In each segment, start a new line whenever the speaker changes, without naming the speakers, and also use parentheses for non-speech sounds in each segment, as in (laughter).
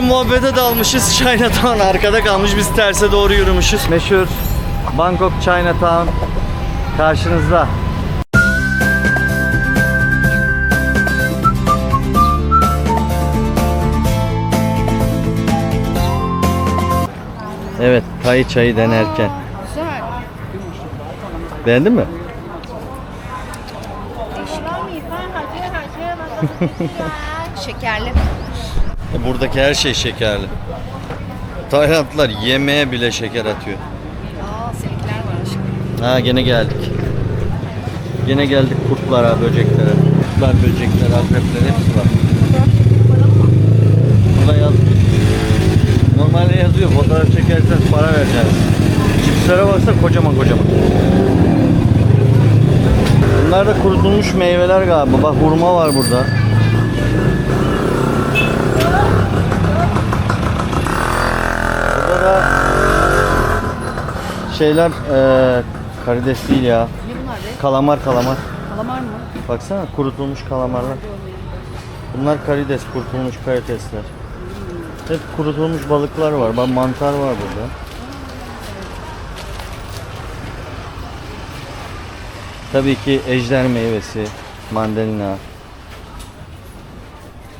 Önce muhabbete dalmışız. Chinatown arkada kalmış. Biz terse doğru yürümüşüz. Meşhur Bangkok Chinatown karşınızda. Evet, Thai çayı denerken.
Güzel.
Beğendin mi?
Şekerli.
E, Buradaki her şey şekerli. Taylandlılar yemeğe bile şeker atıyor.
Aa seninkiler var aşkım.
Ha gene geldik. Gene geldik kurtlara, böceklere. Kurtlar, böcekler, akrepler hepsi var. Burada yazıyor. Normalde yazıyor. Fotoğraf çekersen para vereceğiz. Cipslere baksa kocaman kocaman. Bunlar da kurutulmuş meyveler galiba. Bak hurma var burada. Şeyler eee karides değil ya.
Ne bunlar be?
Kalamar kalamar.
Kalamar mı?
Baksana kurutulmuş kalamarlar. Bunlar karides, kurutulmuş karidesler. Hep kurutulmuş balıklar var. Bak mantar var burada. Tabii ki ejder meyvesi, mandalina.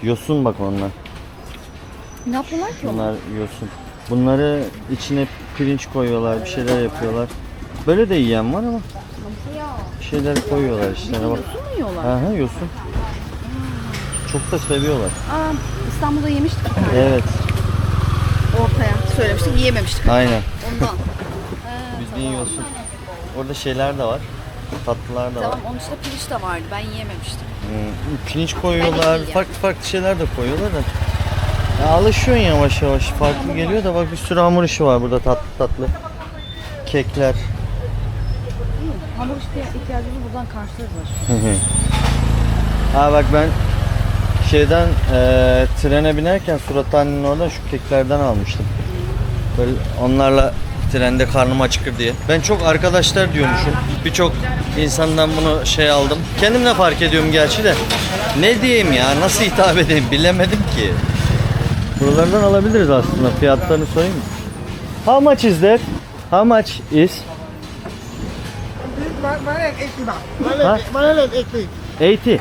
Yosun bak onlar.
Ne yapıyorlar ki onlar?
Bunlar yosun. Bunları içine pirinç koyuyorlar, bir şeyler yapıyorlar. Böyle de yiyen var ama bir şeyler koyuyorlar işte. Bak.
Yosun mu yiyorlar?
Aha yosun. Çok da seviyorlar.
Aa, İstanbul'da yemiştik
Evet,
ortaya. Söylemiştik yiyememiştik.
aynen.
Ondan. (laughs)
Bildiğin yosun. Orada şeyler de var. Tatlılar da var.
Tamam onun içinde pirinç de vardı. Ben yiyememiştim.
Hmm, pirinç koyuyorlar,
yiyeceğim.
farklı farklı şeyler de koyuyorlar da. Ya alışıyorsun yavaş yavaş. Farklı geliyor da bak bir sürü hamur işi var burada tatlı tatlı. Kekler.
Hamur işte ihtiyacımızı buradan karşılarız.
Ha bak ben şeyden eee, trene binerken Surathane'nin oradan şu keklerden almıştım. Böyle onlarla trende karnım acıkır diye. Ben çok arkadaşlar diyormuşum. Birçok insandan bunu şey aldım. Kendim de fark ediyorum gerçi de. Ne diyeyim ya nasıl hitap edeyim bilemedim ki. Buralardan alabiliriz aslında. Fiyatlarını sorayım mı? How much is that? How much
is?180 baht.
Huh?
180.
80.
100.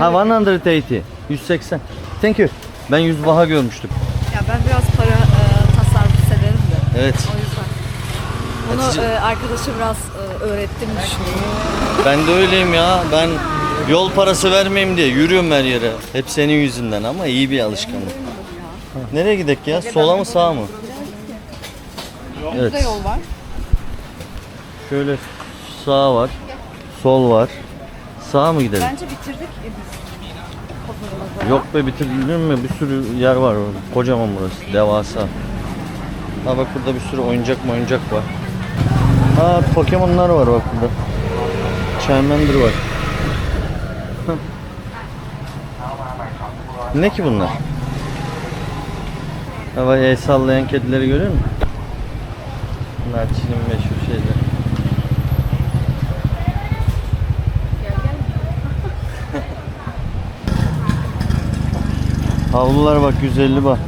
Ha 180. 180. Thank you. Ben 100 baha görmüştüm.
Ya ben biraz para e, tasarruf severim de.
Evet.
O yüzden. Bunu
Hatice-
e, arkadaşa biraz e, öğrettim düşünüyorum.
Ben de öyleyim ya. Ben yol parası vermeyeyim diye yürüyorum her yere. Hep senin yüzünden ama iyi bir alışkanlık. Nereye gidek ya? Sola mı sağa mı?
Burada
Evet.
yol var.
Şöyle sağ var. Sol var. Sağa mı gidelim?
Bence bitirdik e, biz.
Yok be bitirdin mi? Bir sürü yer var orada. Kocaman burası. Devasa. Ha bak burada bir sürü oyuncak oyuncak var. Ha Pokemon'lar var bak burada. Charmander var. Ne ki bunlar? Ha bak el sallayan kedileri görüyor musun? Bunlar Çin'in meşhur şeyleri. (laughs) Havlular bak 150 bak.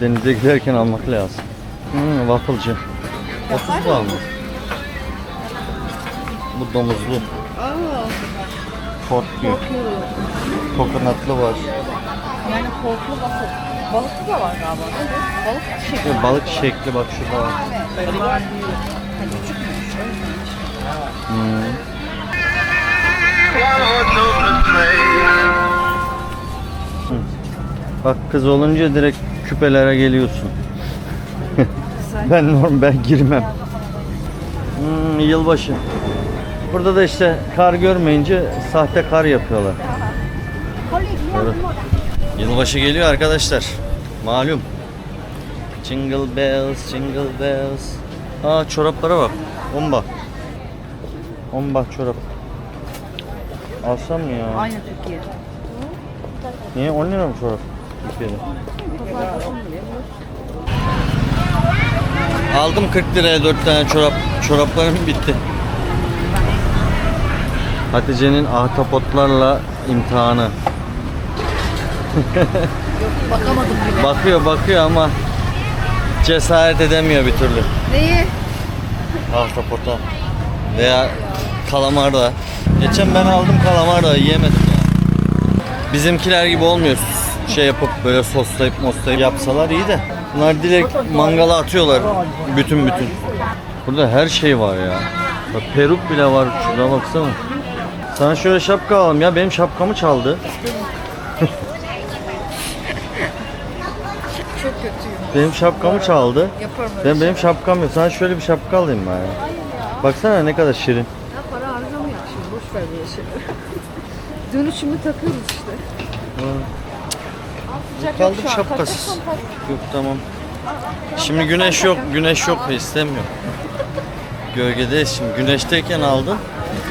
Denize giderken almak lazım. Hmm, wafflecı. 30 var mı? Bu domuzlu.
Aa,
Pork diyor. Kokonatlı var.
Yani korkulu balık. Balıklı da var galiba. değil mi? Balık şekli.
Ve balık şekli bak şurada var.
Balıklar büyüyor. Ha, küçükmüş.
Hmm. Hı. Bak kız olunca direkt küpelere geliyorsun. (laughs) Ben norm ben girmem. Hmm, yılbaşı. Burada da işte kar görmeyince sahte kar yapıyorlar. Evet. Yılbaşı geliyor arkadaşlar. Malum. Jingle bells, jingle bells. Aa çoraplara bak. 10 bak. 10 bak çorap. Alsam mı ya?
Aynı Türkiye.
Niye 10 lira mı çorap? Türkiye'de. Aldım 40 liraya 4 tane çorap. Çoraplarım bitti. Hatice'nin ahtapotlarla imtihanı. (laughs)
Bakamadım bile.
Bakıyor bakıyor ama cesaret edemiyor bir türlü.
Neyi?
Ahtapota veya kalamar da. Geçen ben aldım kalamar da yiyemedim ya. Bizimkiler gibi olmuyor. Şey yapıp böyle soslayıp moslayıp yapsalar iyi de. Bunlar direkt mangala atıyorlar bütün bütün. Burada her şey var ya. Bak peruk bile var şurada baksana. Sana şöyle şapka alalım ya benim şapkamı çaldı.
Çok kötüyüm.
Benim şapkamı çaldı.
Yaparım öyle.
Ben benim şapkam yok. Sana şöyle bir şapka alayım ben ya. Baksana ne kadar şirin.
Ya para harcamayak şimdi. Boş ver böyle şeyleri. (laughs) Dönüşümü takıyoruz işte. Sıcak şu an.
şapkasız.
Takacaksan tak.
Yok tamam. Şimdi güneş yok, güneş yok ve istemiyorum. Gölgedeyiz şimdi. Güneşteyken aldın.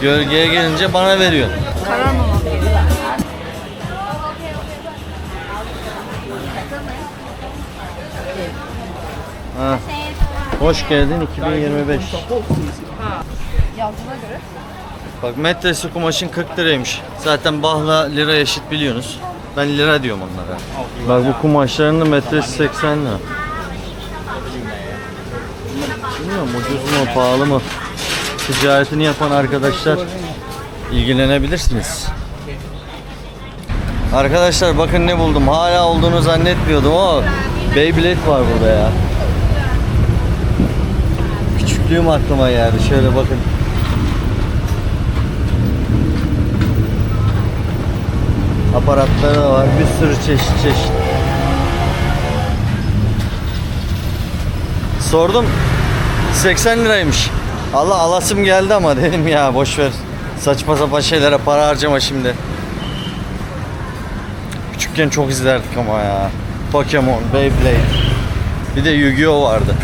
Gölgeye gelince bana veriyorsun.
Kararmamam
Ha. Hoş geldin 2025.
Yazdığına göre.
Bak metresi kumaşın 40 liraymış. Zaten bahla lira eşit biliyorsunuz. Ben lira diyorum onlara. Bak bu kumaşların da metresi 80 lira. Bilmiyorum ucuz mu pahalı mı? Ticaretini yapan arkadaşlar ilgilenebilirsiniz. Arkadaşlar bakın ne buldum. Hala olduğunu zannetmiyordum ama Beyblade var burada ya. Küçüklüğüm aklıma geldi. Şöyle bakın. Aparatları var. Bir sürü çeşit çeşit. Sordum. 80 liraymış. Allah alasım geldi ama (laughs) dedim ya boş ver. Saçma sapan şeylere para harcama şimdi. Küçükken çok izlerdik ama ya. Pokemon, Beyblade. Bir de Yu-Gi-Oh vardı.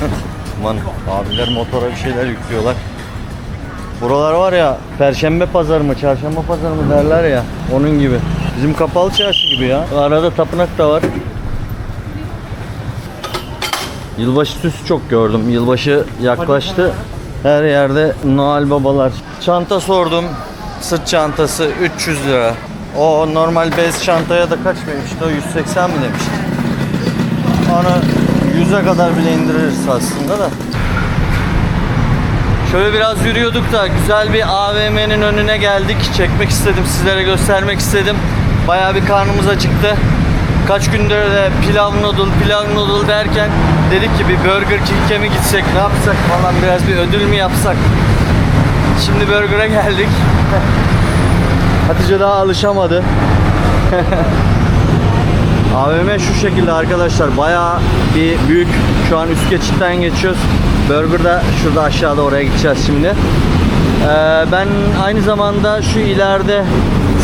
(laughs) Aman abiler motora bir şeyler yüklüyorlar. Buralar var ya Perşembe pazarı mı, çarşamba pazarı mı derler ya. Onun gibi. Bizim kapalı çarşı gibi ya. Arada tapınak da var. Yılbaşı süsü çok gördüm. Yılbaşı yaklaştı. Her yerde Noel babalar. Çanta sordum. Sırt çantası 300 lira. O normal bez çantaya da kaç demişti? O 180 mi demişti? Onu 100'e kadar bile indiririz aslında da. Şöyle biraz yürüyorduk da güzel bir AVM'nin önüne geldik. Çekmek istedim, sizlere göstermek istedim. Bayağı bir karnımız acıktı. Kaç gündür de pilav noodle, pilav noodle derken dedik ki bir Burger King'e mi gitsek, ne yapsak falan biraz bir ödül mü yapsak. Şimdi Burger'a geldik. (laughs) Hatice daha alışamadı. (laughs) AVM şu şekilde arkadaşlar bayağı bir büyük. Şu an üst geçitten geçiyoruz. Burger da şurada aşağıda oraya gideceğiz şimdi. Ee, ben aynı zamanda şu ileride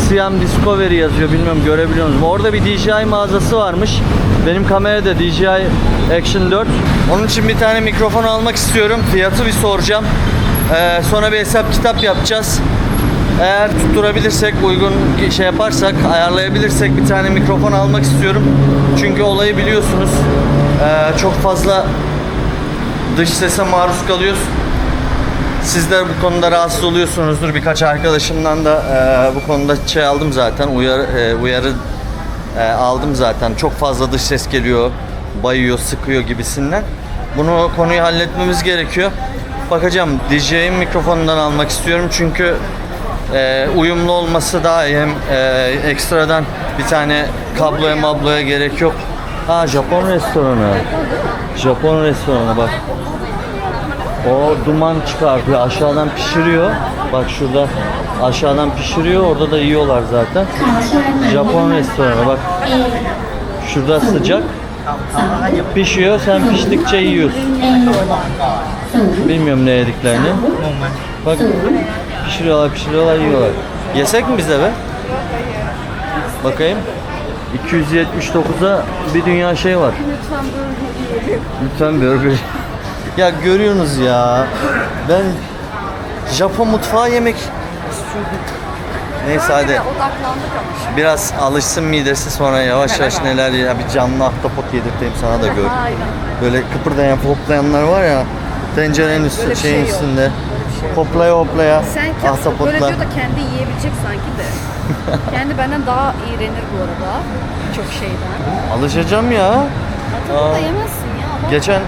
Siam Discovery yazıyor bilmiyorum görebiliyor musunuz? Orada bir DJI mağazası varmış. Benim kamerada DJI Action 4 onun için bir tane mikrofon almak istiyorum. Fiyatı bir soracağım. Ee, sonra bir hesap kitap yapacağız eğer tutturabilirsek, uygun şey yaparsak, ayarlayabilirsek bir tane mikrofon almak istiyorum. Çünkü olayı biliyorsunuz. Ee, çok fazla dış sese maruz kalıyoruz. Sizler bu konuda rahatsız oluyorsunuzdur. Birkaç arkadaşımdan da e, bu konuda şey aldım zaten. Uyarı, e, uyarı e, aldım zaten. Çok fazla dış ses geliyor, bayıyor, sıkıyor gibisinden. Bunu konuyu halletmemiz gerekiyor. Bakacağım DJ'in mikrofonundan almak istiyorum çünkü e, uyumlu olması daha iyi. Hem e, ekstradan bir tane kabloya mabloya gerek yok. Ha Japon restoranı. Japon restoranı bak. O duman çıkartıyor. Aşağıdan pişiriyor. Bak şurada aşağıdan pişiriyor. Orada da yiyorlar zaten. Japon restoranı bak. Şurada sıcak. Pişiyor. Sen piştikçe yiyorsun. Bilmiyorum ne yediklerini. Bak pişiriyorlar pişiriyorlar yiyorlar. Yesek mi bize be? Bakayım. 279'a bir dünya şey var.
Lütfen burger yiyelim.
Lütfen burger. ya görüyorsunuz ya. Ben Japon mutfağı yemek istiyordum. Neyse hadi.
Burger'e odaklandık ama.
Biraz alışsın midesi sonra yavaş yavaş neler ya bir canlı ahtapot yedirteyim sana da gör.
Aynen.
Böyle kıpırdayan hoplayanlar var ya tencerenin üstü
Böyle bir
şeyin
şey yok.
üstünde.
Böyle bir
Hoplaya hoplaya.
Sen ke- böyle
ahtapotla.
diyor da kendi yiyebilecek sanki de. (laughs) kendi benden daha iğrenir bu arada. Çok şeyden.
Alışacağım ya.
Ahtapot da yemezsin ya ama.
Geçen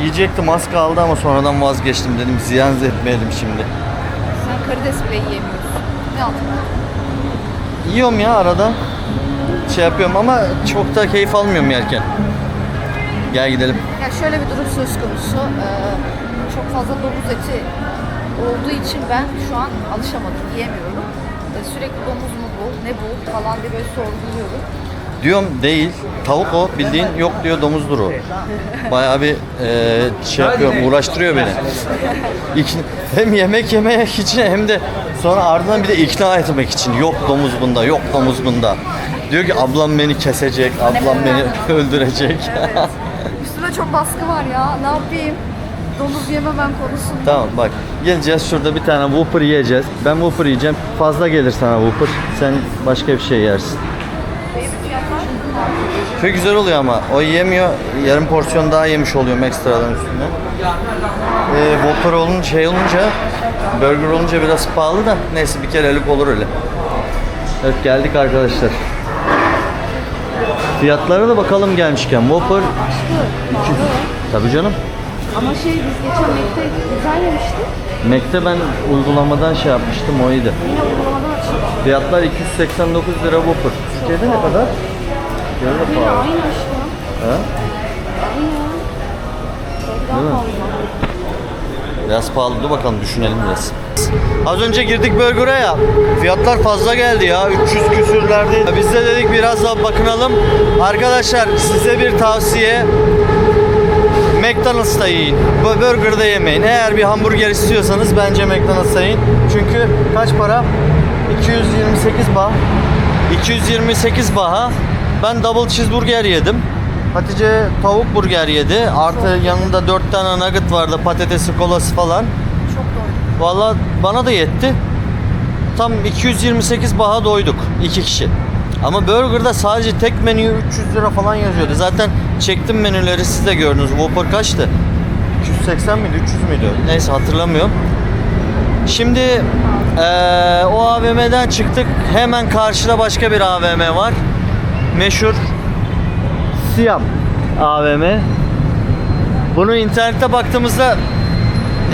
yiyecektim az kaldı ama sonradan vazgeçtim dedim ziyan etmeyelim şimdi.
Sen karides bile yiyemiyorsun. Ne ahtapot?
Yiyorum ya arada. Şey yapıyorum ama çok da keyif almıyorum yerken. Gel gidelim.
Ya şöyle bir durum söz konusu. Ee, çok fazla domuz eti olduğu için ben şu an alışamadım, yiyemiyorum. Ee, sürekli domuz mu bu, ne bu falan diye böyle sorguluyorum.
Diyorum değil. Tavuk o bildiğin yok diyor domuzdur o. Bayağı bir e, şey yapıyor uğraştırıyor beni. İk- hem yemek yemek için hem de sonra ardından bir de ikna etmek için. Yok domuz bunda, yok domuz bunda. Diyor ki ablam beni kesecek, ablam beni (laughs) öldürecek.
Evet. Üstüme çok baskı var ya, ne yapayım? Domuz yememem konusunda.
tamam bak geleceğiz şurada bir tane Whopper yiyeceğiz. Ben Whopper yiyeceğim. Fazla gelir sana Whopper. Sen başka bir şey yersin. Çok güzel oluyor ama o yemiyor. Yarım porsiyon daha yemiş oluyorum ekstradan üstüne. Ee, Whopper olunca şey olunca burger olunca biraz pahalı da neyse bir kerelik olur öyle. Evet geldik arkadaşlar. Fiyatlara da bakalım gelmişken. Whopper tabii canım.
Ama şey biz geçen Mac'te güzel yemiştik.
Mac'te ben uygulamadan şey yapmıştım o iyiydi.
Yine uygulamadan açıldı.
Fiyatlar 289 lira Whopper. Türkiye'de ne kadar? Yarı
Yine
pahalı.
aynı aşkım.
Ha?
Aynı. Daha
Değil mi?
fazla.
Biraz pahalı dur bakalım düşünelim biraz. Az önce girdik burger'a ya. Fiyatlar fazla geldi ya. 300 küsürlerde. Biz de dedik biraz daha bakınalım. Arkadaşlar size bir tavsiye. McDonald's'ta yiyin. Bu burger'da yemeyin. Eğer bir hamburger istiyorsanız bence McDonald's'ta yiyin. Çünkü kaç para? 228 bah. 228 baha. Ben double cheeseburger yedim. Hatice tavuk burger yedi. Artı yanında 4 tane nugget vardı. Patatesi, kolası falan.
Çok doğru.
Valla bana da yetti. Tam 228 baha doyduk iki kişi. Ama Burger'da sadece tek menü 300 lira falan yazıyordu. Zaten çektim menüleri siz de gördünüz. Whopper kaçtı? 280 miydi 300 müydü? Neyse hatırlamıyorum. Şimdi eee, o AVM'den çıktık. Hemen karşıda başka bir AVM var. Meşhur Siyam AVM. Bunu internette baktığımızda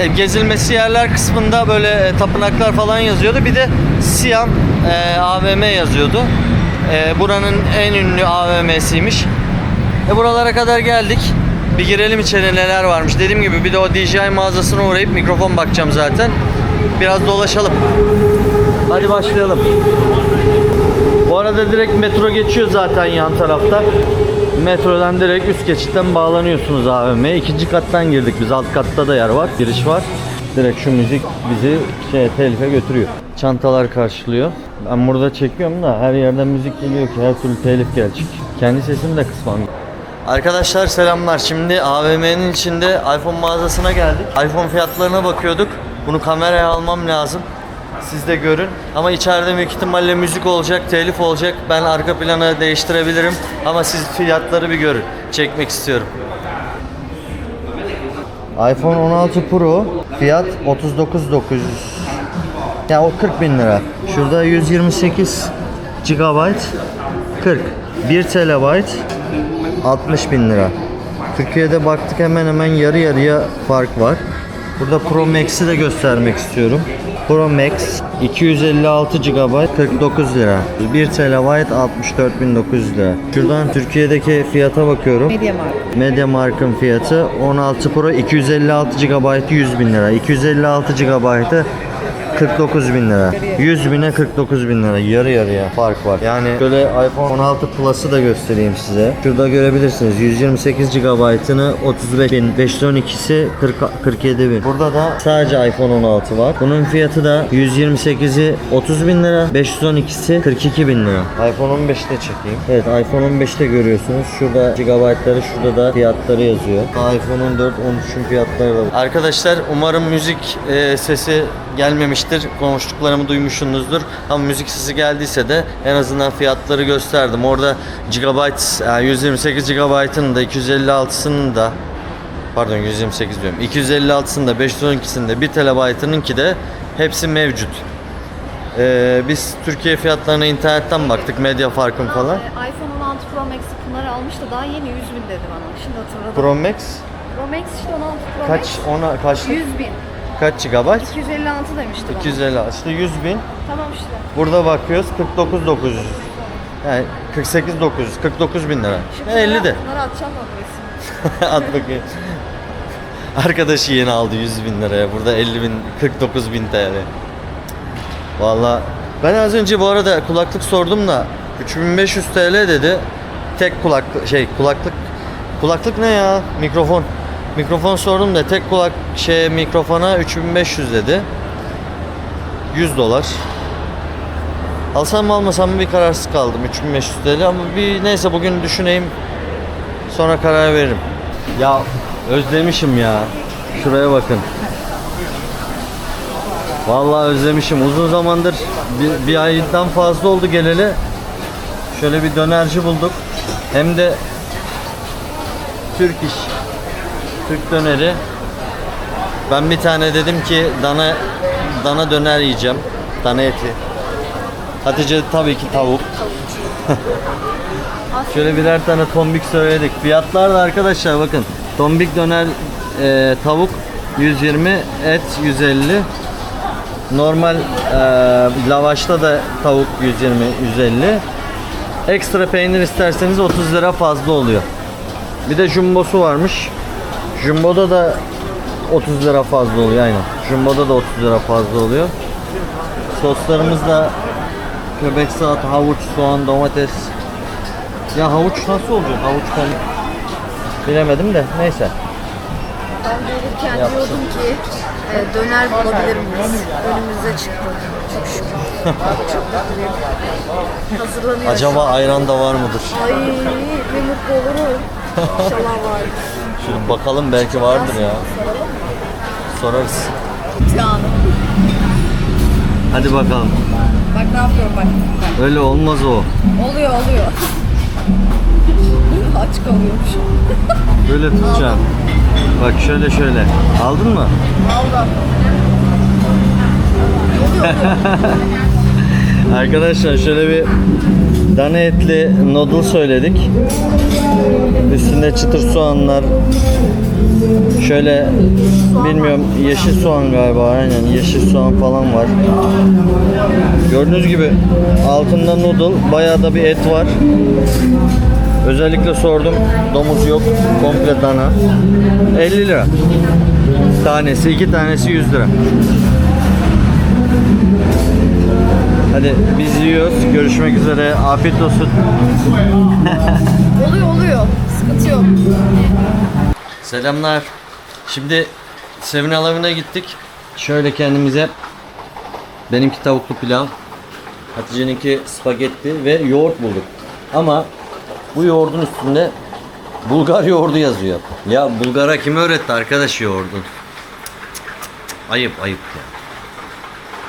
e, gezilmesi yerler kısmında böyle e, tapınaklar falan yazıyordu. Bir de Siyam e, AVM yazıyordu. E, buranın en ünlü AVM'siymiş. E, buralara kadar geldik. Bir girelim içeri neler varmış. Dediğim gibi bir de o DJI mağazasına uğrayıp mikrofon bakacağım zaten. Biraz dolaşalım. Hadi başlayalım. Bu arada direkt metro geçiyor zaten yan tarafta. Metrodan direkt üst geçitten bağlanıyorsunuz AVM'ye. İkinci kattan girdik biz. Alt katta da yer var. Giriş var. Direkt şu müzik bizi şey telife götürüyor. Çantalar karşılıyor. Ben burada çekiyorum da her yerden müzik geliyor ki her türlü telif gelecek. Kendi sesimi de kısmam. Arkadaşlar selamlar. Şimdi AVM'nin içinde iPhone mağazasına geldik. iPhone fiyatlarına bakıyorduk. Bunu kameraya almam lazım. Siz de görün. Ama içeride büyük ihtimalle müzik olacak, telif olacak. Ben arka planı değiştirebilirim. Ama siz fiyatları bir görün. Çekmek istiyorum. iPhone 16 Pro fiyat 39.900. Ya o 40 bin lira. Şurada 128 GB 40. 1 TB 60 bin lira. Türkiye'de baktık hemen hemen yarı yarıya fark var. Burada Pro Max'i de göstermek istiyorum. Pro Max 256 GB 49 lira. 1 TB 64.900 lira. Şuradan Türkiye'deki fiyata bakıyorum.
Mediamarkt.
MediaMarkt'ın fiyatı 16 Pro 256 GB 100 bin lira. 256 GB'ı 49 bin lira. 100 bine 49 bin lira. Yarı yarıya fark var. Yani şöyle iPhone 16 Plus'ı da göstereyim size. Şurada görebilirsiniz. 128 GB'ını 35 bin. 512'si 40, 47 bin. Burada da sadece iPhone 16 var. Bunun fiyatı da 128'i 30 bin lira. 512'si 42 bin lira. iPhone 15'te çekeyim. Evet iPhone 15'te görüyorsunuz. Şurada gigabaytları şurada da fiyatları yazıyor. iPhone 14, 13'ün fiyatları da. Arkadaşlar umarım müzik e, sesi gelmemiştir. Konuştuklarımı duymuşsunuzdur. Ama müzik sesi geldiyse de en azından fiyatları gösterdim. Orada gigabyte yani 128 GB'ın da 256'sının da Pardon 128 diyorum. 256'sında 512'sinde 1 TB'ınınki de hepsi mevcut. Ee, biz Türkiye fiyatlarına internetten baktık medya farkın falan.
Ee, iPhone 16 Pro Max Pınar almış da daha yeni 100 bin dedi bana. Şimdi hatırladım.
Pro Max
Pro Max işte 16 Pro
kaç
Max.
ona kaç
100 bin.
Kaç GB?
256 demişti bana.
250 işte 100 bin.
Tamam işte.
Burada bakıyoruz 49 900. Yani 48 900 49 bin lira.
Şimdi
Ya 50 de.
Bunları atacağım resmi? (laughs)
At bakayım. Arkadaşı yeni aldı 100 bin liraya. Burada 50 bin 49 bin TL. Valla ben az önce bu arada kulaklık sordum da 3500 TL dedi. Tek kulaklık şey kulaklık kulaklık ne ya? Mikrofon. Mikrofon sordum da tek kulak şey mikrofona 3500 dedi. 100 dolar. Alsam mı almasam mı bir kararsız kaldım 3500 TL ama bir neyse bugün düşüneyim sonra karar veririm. Ya özlemişim ya. Şuraya bakın. Vallahi özlemişim. Uzun zamandır bir, bir aydan fazla oldu geleli. Şöyle bir dönerci bulduk. Hem de Türk iş. Türk döneri. Ben bir tane dedim ki dana dana döner yiyeceğim. Dana eti. Hatice tabii ki tavuk. (laughs) Şöyle birer tane tombik söyledik. Fiyatlar da arkadaşlar bakın. Tombik döner e, tavuk 120, et 150. Normal e, lavaşta da tavuk 120, 150. Ekstra peynir isterseniz 30 lira fazla oluyor. Bir de jumbosu varmış. Jumbo'da da 30 lira fazla oluyor aynen. Jumbo'da da 30 lira fazla oluyor. Soslarımız da köpek salata, havuç, soğan, domates. Ya havuç nasıl olacak? Havuç ben bilemedim de neyse.
Ben gelirken
Yapsın.
diyordum ki e, döner bulabilir miyiz? Önümüze çıktı. Çok şükür. Çok mutluyum. Hazırlanıyor.
Acaba ayran da var mıdır?
Ay ne mutlu olurum. İnşallah var. (laughs)
Şöyle bakalım belki vardır ya. Sorarız.
Canım.
Hadi bakalım.
Bak ne yapıyorum bak.
Öyle olmaz o.
Oluyor oluyor. (laughs) Aç kalıyormuş.
Böyle tutacağım. Bak şöyle şöyle. Aldın mı?
Aldım. Oluyor oluyor. (laughs)
Arkadaşlar şöyle bir dana etli noodle söyledik. Üstünde çıtır soğanlar. Şöyle bilmiyorum yeşil soğan galiba aynen yeşil soğan falan var. Gördüğünüz gibi altında noodle bayağı da bir et var. Özellikle sordum domuz yok komple dana. 50 lira. Tanesi iki tanesi 100 lira. Hadi biz yiyoruz. Görüşmek üzere. Afiyet olsun.
oluyor oluyor. Sıkıntı yok.
Selamlar. Şimdi Sevin Alavine gittik. Şöyle kendimize benimki tavuklu pilav, Hatice'ninki spagetti ve yoğurt bulduk. Ama bu yoğurdun üstünde Bulgar yoğurdu yazıyor. Ya Bulgar'a kim öğretti arkadaş yoğurdu? Ayıp ayıp ya.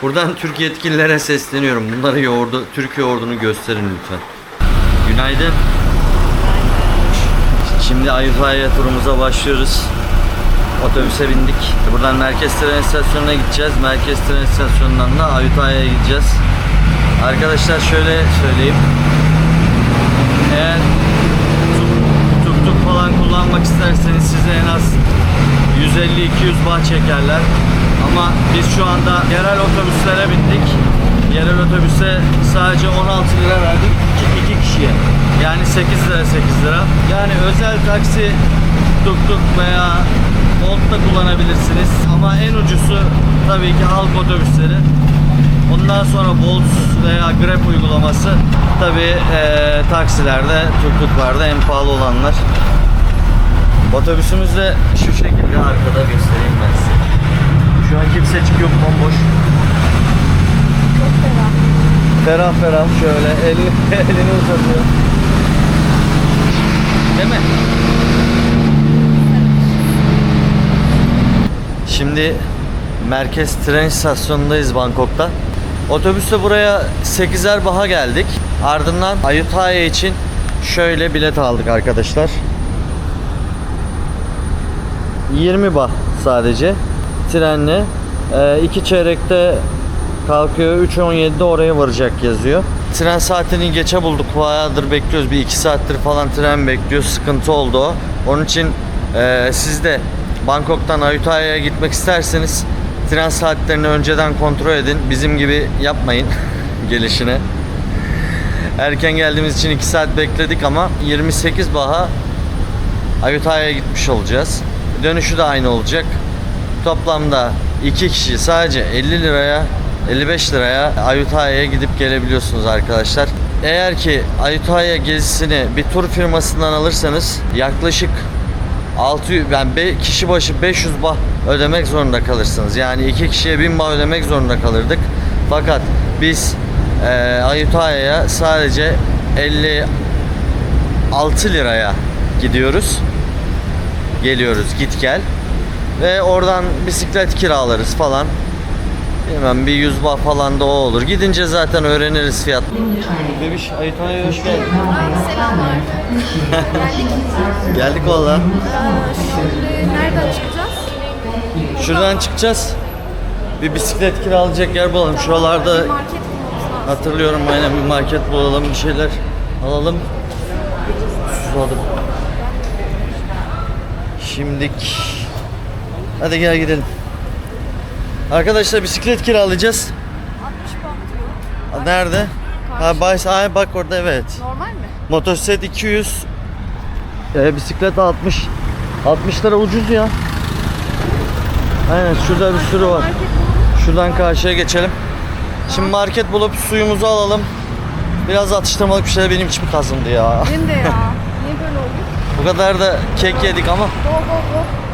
Buradan Türk yetkililere sesleniyorum. Bunlara yoğurdu, Türk yoğurdunu gösterin lütfen. Günaydın. Şimdi Ayıpaya turumuza başlıyoruz. Otobüse bindik. Buradan Merkez Tren İstasyonu'na gideceğiz. Merkez Tren İstasyonu'ndan da Ayutthaya'ya gideceğiz. Arkadaşlar şöyle söyleyeyim. Eğer tuk tuk falan kullanmak isterseniz size en az 150-200 baht çekerler. Ama biz şu anda yerel otobüslere bindik. Yerel otobüse sadece 16 lira verdik 2 kişiye. Yani 8 lira 8 lira. Yani özel taksi tuk tuk veya Bolt da kullanabilirsiniz. Ama en ucusu tabii ki halk otobüsleri. Ondan sonra Bolt veya Grab uygulaması tabii eee, taksilerde, tuk-tuklarda en pahalı olanlar. Otobüsümüz de şu şekilde arkada göstereyim ben size. Şu an kimse çıkıyor bomboş.
Çok ferah.
Ferah ferah şöyle elini, (laughs) elini uzatıyor. Değil mi? Şimdi merkez tren istasyonundayız Bangkok'ta. Otobüste buraya 8'er baha geldik. Ardından Ayutthaya için şöyle bilet aldık arkadaşlar. 20 bah sadece trenle. Ee, iki çeyrekte kalkıyor. 3.17'de oraya varacak yazıyor. Tren saatini geçe bulduk. Bayağıdır bekliyoruz. Bir iki saattir falan tren bekliyoruz. Sıkıntı oldu o. Onun için e, siz de Bangkok'tan Ayutthaya'ya gitmek isterseniz tren saatlerini önceden kontrol edin. Bizim gibi yapmayın (laughs) gelişine. Erken geldiğimiz için 2 saat bekledik ama 28 baha Ayutthaya'ya gitmiş olacağız. Dönüşü de aynı olacak. Toplamda iki kişi sadece 50 liraya 55 liraya Ayutthaya'ya gidip gelebiliyorsunuz arkadaşlar. Eğer ki Ayutthaya gezisini bir tur firmasından alırsanız yaklaşık 600 yani kişi başı 500 bah ödemek zorunda kalırsınız. Yani iki kişiye 1000 bah ödemek zorunda kalırdık. Fakat biz e, Ayutthaya'ya sadece 56 liraya gidiyoruz. Geliyoruz git gel. Ve oradan bisiklet kiralarız falan. Bilmem bir 100 bah falan da o olur. Gidince zaten öğreniriz fiyat. Bebiş Ayutthaya'ya hoş geldin.
Selamlar. Geldik.
Geldik valla.
Şimdi nereden çıkacağız?
Şuradan çıkacağız. Bir bisiklet kiralayacak yer bulalım. Şuralarda
Market bulmamız lazım.
hatırlıyorum aynen bir market bulalım bir şeyler alalım. Susadım. Şimdik. Hadi gel gidelim. Arkadaşlar bisiklet kiralayacağız.
60 pound diyor.
Nerede? Ha baş, ay bak orada evet.
Normal mi?
Motosiklet 200. E, bisiklet 60. 60 lira ucuz ya. Aynen şurada bir sürü var. Şuradan karşıya geçelim. Şimdi market bulup suyumuzu alalım. Biraz atıştırmalık bir şeyler benim içimi kazındı ya.
Benim de ya. (laughs)
Bu kadar da kek yedik ama
Go go go.